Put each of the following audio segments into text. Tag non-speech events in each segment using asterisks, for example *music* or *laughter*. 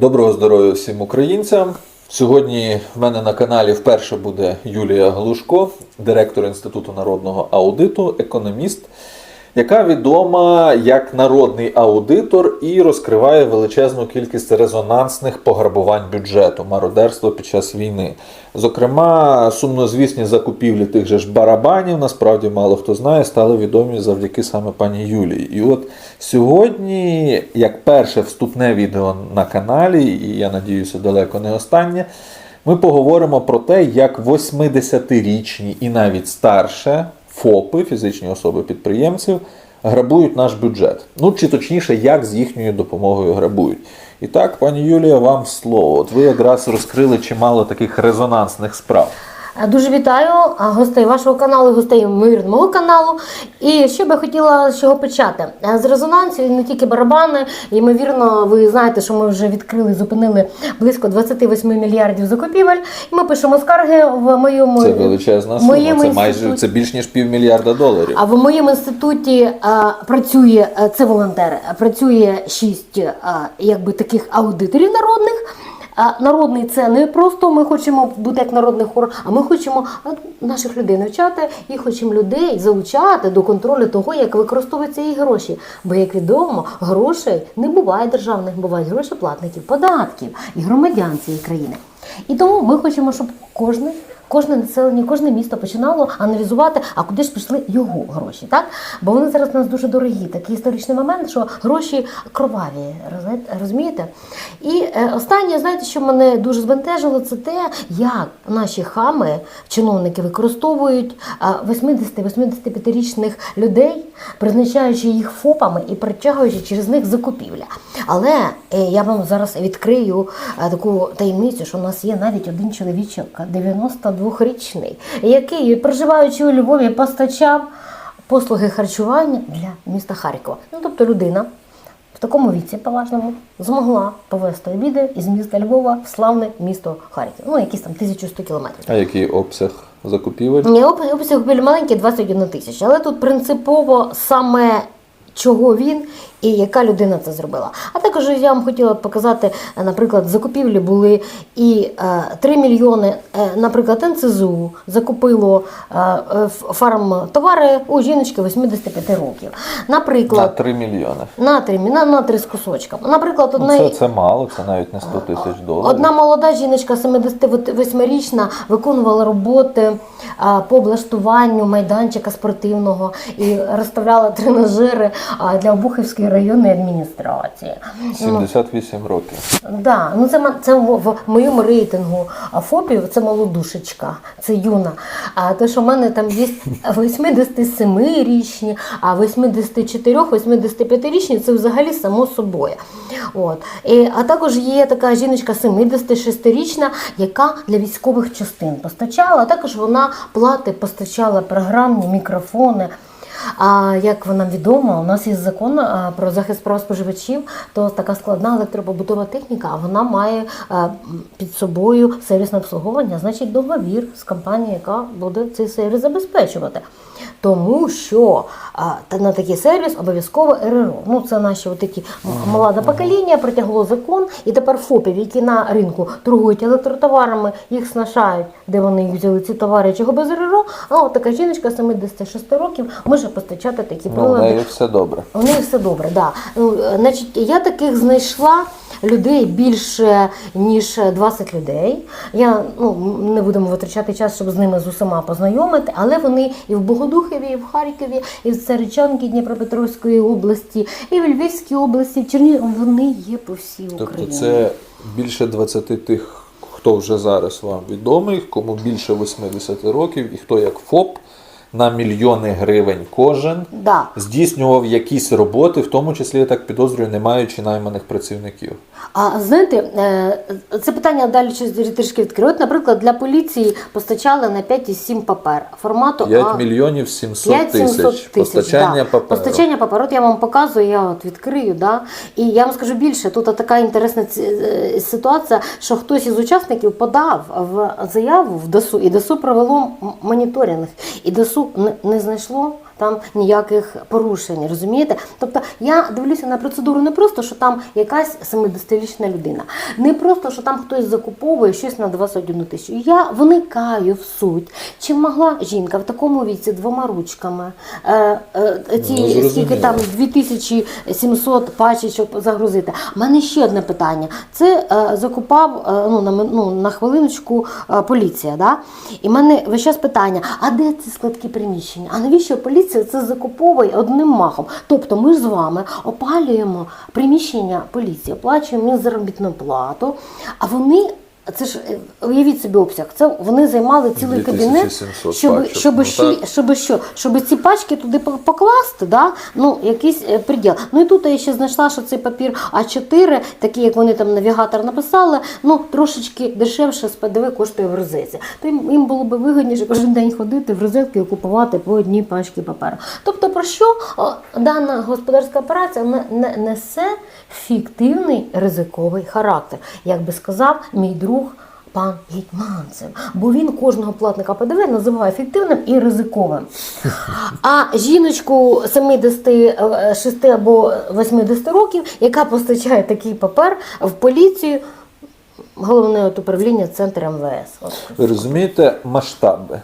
Доброго здоров'я всім українцям. Сьогодні в мене на каналі вперше буде Юлія Глушко, директор Інституту народного аудиту, економіст, яка відома як народний аудитор і розкриває величезну кількість резонансних пограбувань бюджету, мародерства під час війни. Зокрема, сумнозвісні закупівлі тих же ж барабанів, насправді мало хто знає, стали відомі завдяки саме пані Юлії. І от сьогодні, як перше вступне відео на каналі, і я надіюся, далеко не останнє, ми поговоримо про те, як 80-річні і навіть старше ФОПи, фізичні особи підприємців, грабують наш бюджет. Ну чи точніше, як з їхньою допомогою грабують. І так, пані Юлія, вам слово. От ви якраз розкрили чимало таких резонансних справ. Е, Дуже вітаю гостей вашого каналу, гостей ймовірно, мого каналу. І що би хотіла з чого почати? Е, З резонансів не тільки барабани. Ймовірно, ви знаєте, що ми вже відкрили, зупинили близько 28 мільярдів закупівель. І ми пишемо скарги в моєму Це величезна сума. Це майже інституті. це більш ніж півмільярда доларів. А в моєму інституті е, працює е, це волонтери. Працює шість е, якби таких аудиторів народних. Народний це не просто ми хочемо бути як народний хор, а ми хочемо наших людей навчати і хочемо людей залучати до контролю того, як використовуються їх гроші. Бо, як відомо, грошей не буває державних, бувають гроші платників, податків і громадян цієї країни. І тому ми хочемо, щоб кожне Кожне населення, кожне місто починало аналізувати, а куди ж пішли його гроші, так? Бо вони зараз у нас дуже дорогі. Такий історичний момент, що гроші кроваві, розумієте-? І е, останнє, знаєте, що мене дуже збентежило, це те, як наші хами, чиновники використовують 80-85-річних людей, призначаючи їх ФОПами і притягуючи через них закупівля. Але е, я вам зараз відкрию е, таку таємницю, що у нас є навіть один чоловічок, 92-річний, який, проживаючи у Львові, постачав послуги харчування для міста Харкова. Ну, тобто людина в такому віці поважному змогла повезти обіди із міста Львова в славне місто Харків. Ну, якісь там 1100 кілометрів. А який обсяг закупівель? Ні, обсяг маленький 21 тисяч. Але тут принципово саме чого він і яка людина це зробила. А також я вам хотіла показати, е, наприклад, закупівлі були і е, 3 мільйони, е, наприклад, НЦЗУ закупило е, е, ф- фармтовари у жіночки 85 років. На Наприклад, 3 мільйони. на 3, на, на 3 з кусочком. Наприклад, Ну, одна. це, це мало, це навіть не 100 тисяч доларів. Одна молода жіночка, 78-річна, виконувала роботи по облаштуванню майданчика спортивного і розставляла тренажери для Обухівської районної адміністрації. Ну, 78 років. Да, ну це, це в, в моєму рейтингу ФОПів це молодушечка, це юна. А те, що в мене там є 87-річні, а 84-85-річні це взагалі само собою. От. І, а також є така жіночка 76-річна, яка для військових частин постачала, а також вона плати постачала програмні мікрофони. А як нам відомо, у нас є закон про захист прав споживачів, то така складна електропобутова техніка, а вона має під собою сервісне обслуговування, значить договір з компанією, яка буде цей сервіс забезпечувати. Тому що а, на такий сервіс обов'язково РРО. Ну це наші такі молоде покоління притягло закон, і тепер ФОПів, які на ринку торгують електротоварами, їх снашають, де вони їх взяли ці товари, чого без РРО. А от така жіночка 76 років може постачати такі Ну, прилади. неї все добре. У них все добре, да. Ну, е, значить, я таких знайшла людей більше ніж 20 людей. Я ну не будемо витрачати час, щоб з ними з усіма познайомити, але вони і в Богодухові, і в Харкові, і в Царичанки Дніпропетровської області, і в Львівській області, в Чернігові. Вони є по всій Тобто Україні. це більше 20 тих, хто вже зараз вам відомий, кому більше 80 років, і хто як ФОП на мільйони гривень кожен Да. здійснював якісь роботи, в тому числі я так підозрюю, не маючи найманих працівників. А знаєте, е, це питання далі щось трішки відкрию. От, наприклад, для поліції постачали на 5,7 папер формату 5 А. мільйонів 700 5-700 тисяч постачання да. паперу. Постачання паперу. От я вам показую, я от відкрию. Да? І я вам скажу більше, тут така інтересна е, ситуація, що хтось із учасників подав в заяву в ДСУ, і ДСУ провело моніторинг. І ДСУ не, не знайшло там ніяких порушень, розумієте? Тобто я дивлюся на процедуру не просто, що там якась 70-річна людина, не просто, що там хтось закуповує щось на 21 тисячу. Я вникаю в суть. Чи могла жінка в такому віці двома ручками е, е, ці Ну, скільки там 2700 пачечок загрузити. У мене ще одне питання. Це е, закупав е, ну, на, ну, на хвилиночку е, поліція. Да? І в мене весь час питання: а де ці складкі приміщення? А навіщо поліція це закуповує одним махом? Тобто ми з вами опалюємо приміщення поліції, оплачуємо заробітну плату, а вони. Це ж е, уявіть собі обсяг. Це вони займали цілий кабінет, щоб, щоб, Ну, так. щоб що? Щоб ці пачки туди покласти, да? ну, якийсь е, приділ. Ну і тут я ще знайшла, що цей папір А4, такий, як вони там навігатор написали, ну трошечки дешевше з ПДВ коштує в розетці. То їм, їм було б вигідніше кожен день ходити в розетки і купувати по одній пачці паперу. Тобто, про що дана господарська операція не, не несе фіктивний ризиковий характер, як би сказав мій друг. Пан Гетьманцев, бо він кожного платника ПДВ називає фіктивним і ризиковим. А жіночку 76 або 80 років, яка постачає такий папер в поліцію, головне управління центр МВС. Ви розумієте масштаби?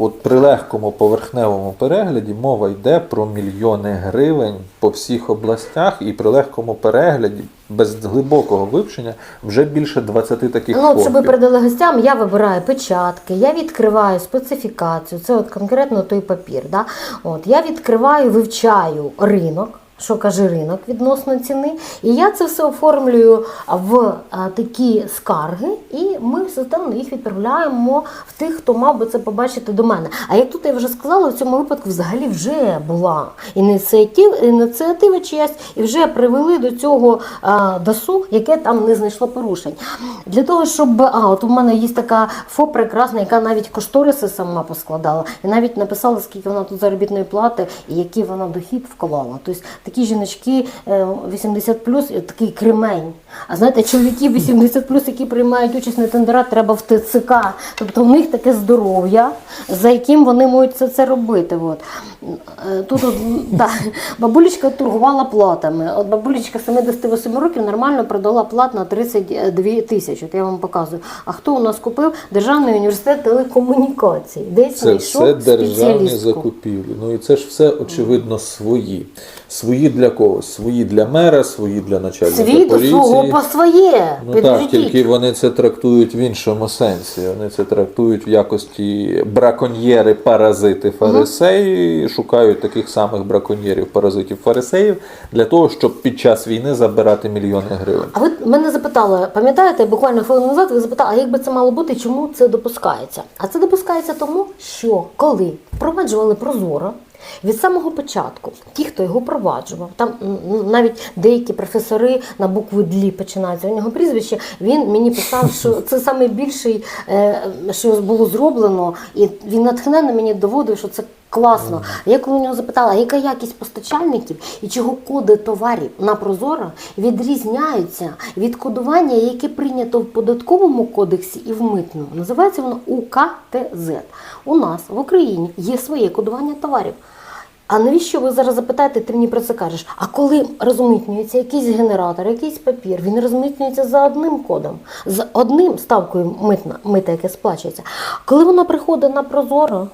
От при легкому поверхневому перегляді мова йде про мільйони гривень по всіх областях, і при легкому перегляді без глибокого вивчення вже більше 20 таких Ну, от, щоб ви передали гостям, я вибираю печатки, я відкриваю специфікацію, це от конкретно той папір. Да? От, я відкриваю, вивчаю ринок. Що каже ринок відносно ціни, і я це все оформлюю в такі скарги, і ми системно їх відправляємо в тих, хто мав би це побачити до мене. А як тут я вже сказала, в цьому випадку взагалі вже була ініціатива, чиясь, і вже привели до цього а, ДАСУ, яке там не знайшло порушень. Для того, щоб а, от у мене є така ФО прекрасна, яка навіть кошториси сама поскладала, і навіть написала, скільки вона тут заробітної плати і який вона дохід вклала. Тобто такі жіночки е, 80 такий кремень. А знаєте, чоловіки 80 які приймають участь на тендерах, треба в ТЦК. Тобто в них таке здоров'я, за яким вони можуть це, це робити. От. Е, Тут от, да, бабулечка торгувала платами. От бабулечка 78 років нормально продала плат на 32 тисячі. От я вам показую. А хто у нас купив? Державний університет телекомунікацій. Десь Це все державні закупівлі. Ну і це ж все очевидно свої. Свої для когось, свої для мера, свої для начальника Свій до поліції. свого по своє. Ну так, тільки вони це трактують в іншому сенсі. Вони це трактують в якості браконьєри, паразити, фарисеї, шукають таких самих браконьєрів, паразитів, фарисеїв для того, щоб під час війни забирати мільйони гривень. А ви мене запитали, пам'ятаєте, буквально хвилину назад ви запитали, а як би це мало бути, чому це допускається? А це допускається тому, що коли впроваджували прозоро. Від самого початку, ті, хто його впроваджував, там навіть деякі професори на букву длі починаються у нього прізвище. Він мені писав, *laughs* що це найбільший, що було зроблено, і він натхненно мені доводив, що це класно. Я коли у нього запитала, яка якість постачальників і чого коди товарів на Прозоро відрізняються від кодування, яке прийнято в податковому кодексі і в митному. Називається воно УКТЗ. У нас в Україні є своє кодування товарів. А навіщо ви зараз запитаєте, ти мені про це кажеш? А коли розмитнюється якийсь генератор, якийсь папір, він розмитнюється за одним кодом, з одним ставкою митна, мита, яке сплачується. Коли вона приходить на Прозоро,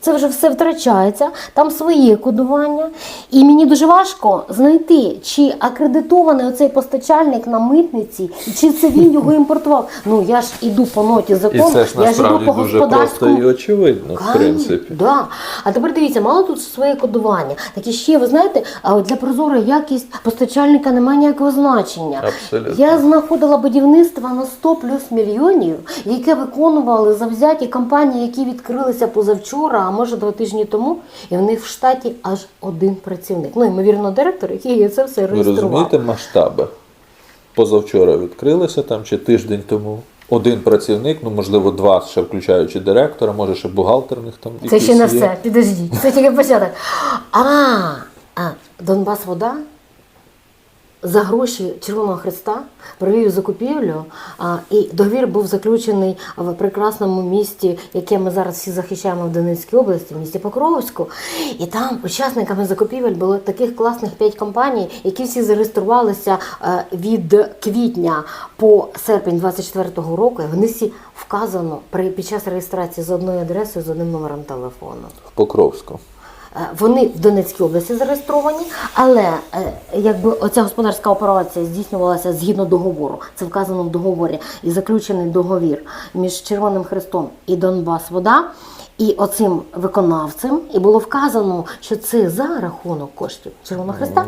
це вже все втрачається, там своє кодування. І мені дуже важко знайти, чи акредитований оцей постачальник на митниці, чи це він його *laughs* імпортував. Ну я ж іду по ноті І закону, це ж я ж іду по дуже просто і очевидно, в принципі. Да. А тепер дивіться, мало тут своє кодування. Так і ще, ви знаєте, для прозора якість постачальника немає ніякого значення. Абсолютно. Я знаходила будівництво на 100 плюс мільйонів, яке виконували завзяті компанії, які відкрилися позавчора, а може два тижні тому, і в них в штаті аж один працівник. Ну, ймовірно, директор, який це все Ви реєстрував. розумієте масштаби? Позавчора відкрилися там чи тиждень тому. Один працівник, ну можливо, два, ще включаючи директора, може ще бухгалтерних там. Це ще не є. все. Підождіть. Це тільки початок. А, а Донбас вода? За гроші Червоного Христа провів закупівлю, і договір був заключений в прекрасному місті, яке ми зараз всі захищаємо в Донецькій області, в місті Покровську. І там учасниками закупівель було таких класних п'ять компаній, які всі зареєструвалися е, від квітня по серпень 24-го року. І Вони всі вказано при під час реєстрації з одною адресою, з одним номером телефону. В Покровську. Е, Вони в Донецькій області зареєстровані, але е, якби оця господарська операція здійснювалася згідно договору, це вказано в договорі і заключений договір між Червоним Хрестом і Донбас Вода. І оцим виконавцем, і було вказано, що це за рахунок коштів Червоного Христа.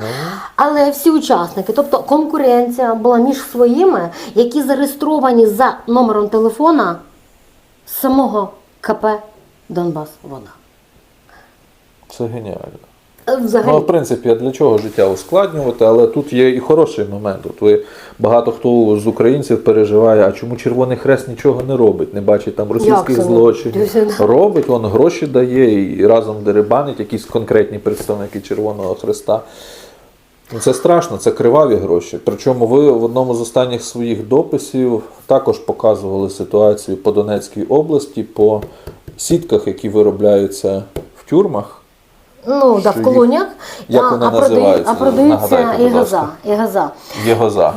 Але всі учасники, тобто конкуренція була між своїми, які зареєстровані за номером телефона самого КП Донбас Вода. Це геніально. Е, Взагалі, Ну, в принципі, а для чого життя ускладнювати, але тут є і хороший момент. От ви багато хто з українців переживає, а чому Червоний Хрест нічого не робить, не бачить там російських це не? злочинів. Дивіться, Робить, він гроші дає і разом дерибанить якісь конкретні представники Червоного Хреста. Ну, Це страшно, це криваві гроші. Причому ви в одному з останніх своїх дописів також показували ситуацію по Донецькій області, по сітках, які виробляються в тюрмах. Ну, да, в колоніях. як а, вони а, продають- а продаються Нагадайте, будь ласка. Єгоза.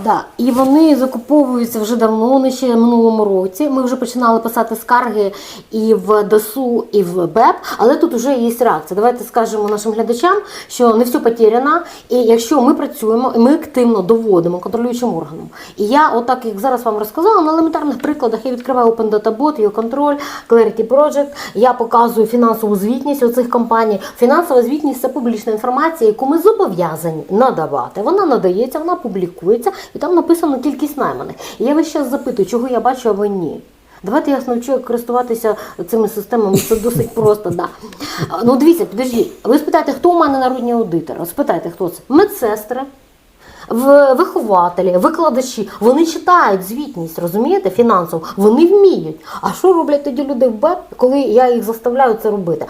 Да. І вони закуповуються вже давно, вони ще в минулому році. Ми вже починали писати скарги і в ДАСУ, і в БЕП, але тут вже є реакція. Давайте скажемо нашим глядачам, що не все потеряно. І якщо ми працюємо, і ми активно доводимо контролюючим органам. І я, отак як зараз вам розказала, на елементарних прикладах я відкриваю Open Data Bot, його контроль, Clarity Project, я показую фінансову звітність у цих компаній. Фінансова звітність це публічна інформація, яку ми зобов'язані надавати. Вона надається, вона публікується, і там написано кількість найманих. І я весь час запитую, чого я бачу, або ні. Давайте я навчу користуватися цими системами. Це досить просто. Да. Ну дивіться, підождіть. Ви спитаєте, хто у мене народні аудитори? Спитайте, хто це? Медсестри, вихователі, викладачі, вони читають звітність, розумієте, фінансово, вони вміють. А що роблять тоді люди в БЕП, коли я їх заставляю це робити?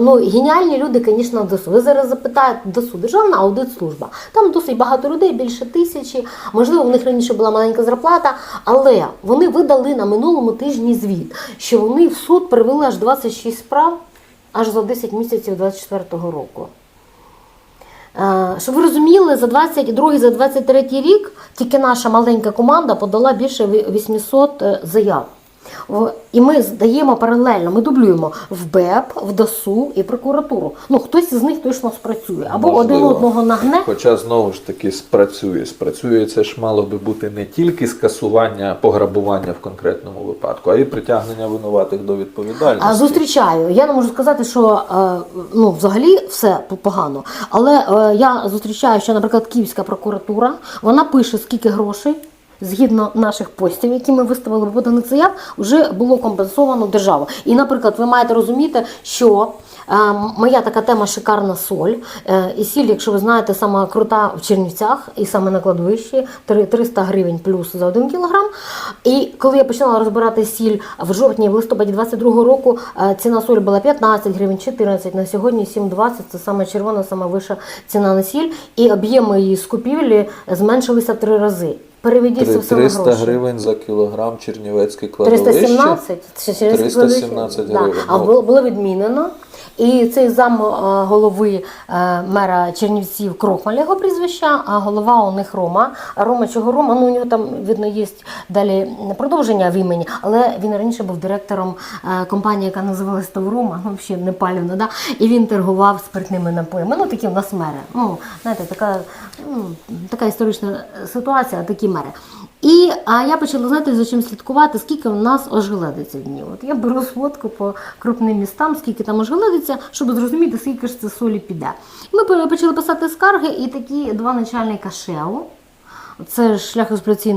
Ну, геніальні люди, звісно, ДСУ. Ви зараз запитаєте ДСУ, Державна аудит-служба. Там досить багато людей, більше тисячі. Можливо, в них раніше була маленька зарплата, але вони видали на минулому тижні звіт, що вони в суд привели аж 26 справ аж за 10 місяців 24-го року. Е, Щоб ви розуміли, за 22 за 23 рік тільки наша маленька команда подала більше ві- 800 е, заяв. І ми здаємо паралельно, ми дублюємо в БЕП, в ДАСУ і прокуратуру. Ну, хтось з них точно спрацює. Або один одного нагне. Хоча знову ж таки спрацює. Спрацює це ж мало би бути не тільки скасування пограбування в конкретному випадку, а й притягнення винуватих до відповідальності. А зустрічаю. Я не можу сказати, що е, ну взагалі все погано. Але е, я зустрічаю, що, наприклад, Київська прокуратура вона пише, скільки грошей. Згідно наших постів, які ми виставили по поданих заяв, вже було компенсовано державу. І, наприклад, ви маєте розуміти, що е, моя така тема шикарна соль. Е, і сіль, якщо ви знаєте, сама крута в Чернівцях, і саме на кладовищі три- 300 гривень плюс за 1 кілограм. І коли я починала розбирати сіль в жовтні, в листопаді 22 року, е, ціна солі була 15 гривень, 14, на сьогодні 7,20, це саме червона, саме вища ціна на сіль. І об'єми її скупівлі зменшилися в три рази. Переведіть це Три- 300 гроші. гривень за кілограм чернівецьке кладовище. 317, це через 317 Да. гривень. А Ну. було, відмінено. І цей зам е, голови е, мера Чернівців Крохмаль його прізвища, а голова у них Рома. А Рома чого Рома? Ну у нього там видно є далі продовження в імені, але він раніше був директором е, компанії, яка називалась Таврома, ну взагалі не палівна, да? і він торгував спиртними напоями. Ну такі у нас мери. Ну, знаєте, така, ну, така історична ситуація, такі мери. І а я почала знати, за чим слідкувати, скільки в нас ожеледиться дні. От я беру сводку по крупним містам, скільки там ожеледиться, щоб зрозуміти, скільки ж це солі піде. Ми почали писати скарги, і такі два начальника ШЕУ, це ж шлях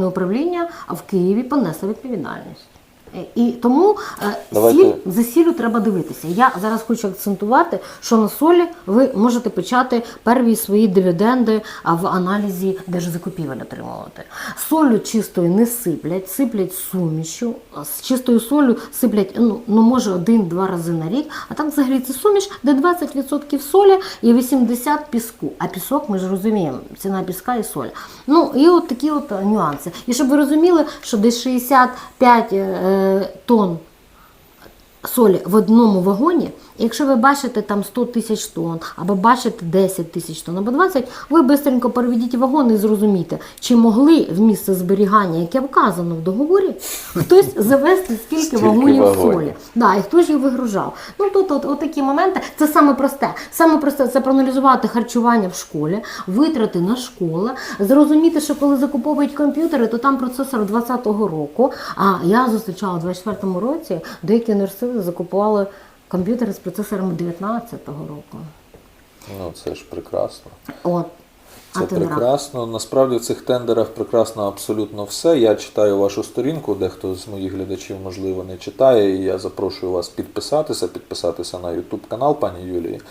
управління, а в Києві понесли відповідальність. Е, І тому е, Давайте- сіль за сіллю треба дивитися. Я зараз хочу акцентувати, що на солі ви можете почати перві свої дивіденди в аналізі держзакупівель отримувати. Солю чистою не сиплять, сиплять сумішю. З чистою солью сиплять ну, ну може один-два рази на рік. А там взагалі це суміш, де 20% солі і 80% піску. А пісок, ми ж розуміємо, ціна піска і соль. Ну і от такі от нюанси. І щоб ви розуміли, що десь 65 е, тонн солі в одному вагоні, якщо ви бачите там 100 тисяч тонн, або бачите 10 тисяч тонн, або 20, ви бистренько переведіть вагон і зрозумієте, чи могли в місце зберігання, яке вказано в договорі, хтось завести скільки, Стільки вагонів солі. Да, і хто ж їх вигружав? Ну тут от, от такі моменти. Це саме просте. Саме просте це проаналізувати харчування в школі, витрати на школи, зрозуміти, що коли закуповують комп'ютери, то там процесор 20-го року. А я зустрічала у 24-му році, деякі університети закупували комп'ютери з процесорами 19-го року. Ну, це ж прекрасно. От. Це а ти не прекрасно. Насправді в цих тендерах прекрасно абсолютно все. Я читаю вашу сторінку, дехто з моїх глядачів, можливо, не читає. І я запрошую вас підписатися, підписатися на YouTube канал пані Юлії.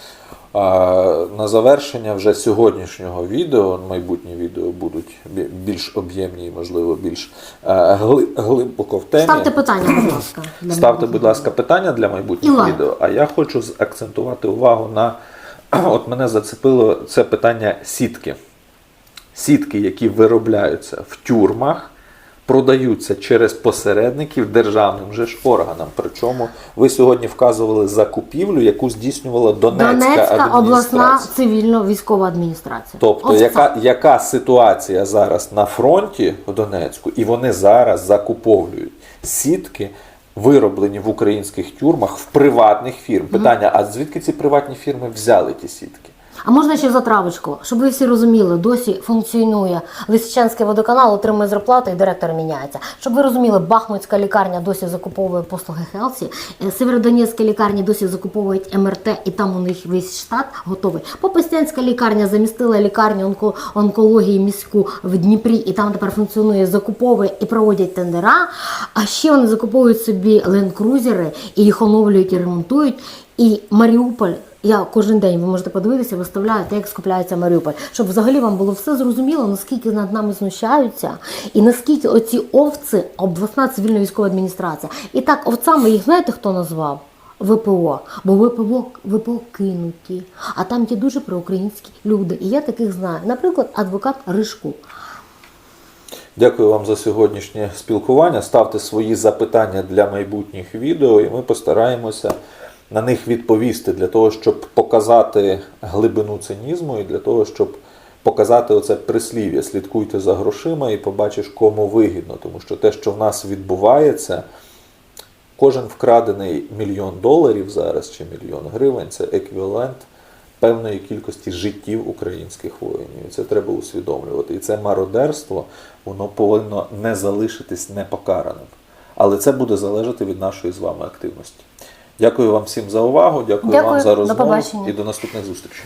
А, на завершення вже сьогоднішнього відео, майбутні відео будуть більш об'ємні і, можливо, більш е, гли- глибоко в темі. Ставте питання, будь *clears throat* ласка. Ставте, будь ласка, питання для майбутніх І відео. А я хочу акцентувати увагу на *clears throat* от мене зацепило це питання сітки. Сітки, які виробляються в тюрмах, продаються через посередників державним же ж органам. Причому ви сьогодні вказували закупівлю, яку здійснювала Донецька, Донецька обласна цивільно-військова адміністрація. Тобто, Ось яка, яка ситуація зараз на фронті в Донецьку, і вони зараз закуповують сітки, вироблені в українських тюрмах в приватних фірм. Питання: а звідки ці приватні фірми взяли ті сітки? А можна ще затравочку, щоб ви всі розуміли, досі функціонує Лисичанський водоканал, отримує зарплату і директор міняється. Щоб ви розуміли, Бахмутська лікарня досі закуповує послуги Хелсі, е, Северодонецька лікарня досі закуповують МРТ, і там у них весь штат готовий. Попестянська лікарня замістила лікарню онко- онкології міську в Дніпрі, і там тепер функціонує закуповує і проводять тендера. А ще вони закуповують собі ленд-крузери і їх оновлюють і ремонтують. І Маріуполь. Я кожен день ви можете подивитися, виставляєте, як скупляється Маріуполь, щоб взагалі вам було все зрозуміло, наскільки над нами знущаються, і наскільки оці овці обласна цивільна військова адміністрація. І так, овцами їх знаєте, хто назвав? ВПО, бо ВПО, ВПО кинуті, а там є дуже проукраїнські люди. І я таких знаю. Наприклад, адвокат Ришку. Дякую вам за сьогоднішнє спілкування. Ставте свої запитання для майбутніх відео, і ми постараємося на них відповісти для того, щоб показати глибину цинізму і для того, щоб показати оце прислів'я. Слідкуйте за грошима і побачиш, кому вигідно. Тому що те, що в нас відбувається, кожен вкрадений мільйон доларів зараз чи мільйон гривень це еквівалент певної кількості життів українських воїнів. І це треба усвідомлювати. І це мародерство, воно повинно не залишитись непокараним. Але це буде залежати від нашої з вами активності. Дякую вам всім за увагу, дякую, Дякую, вам за розмову до і до наступних зустрічей.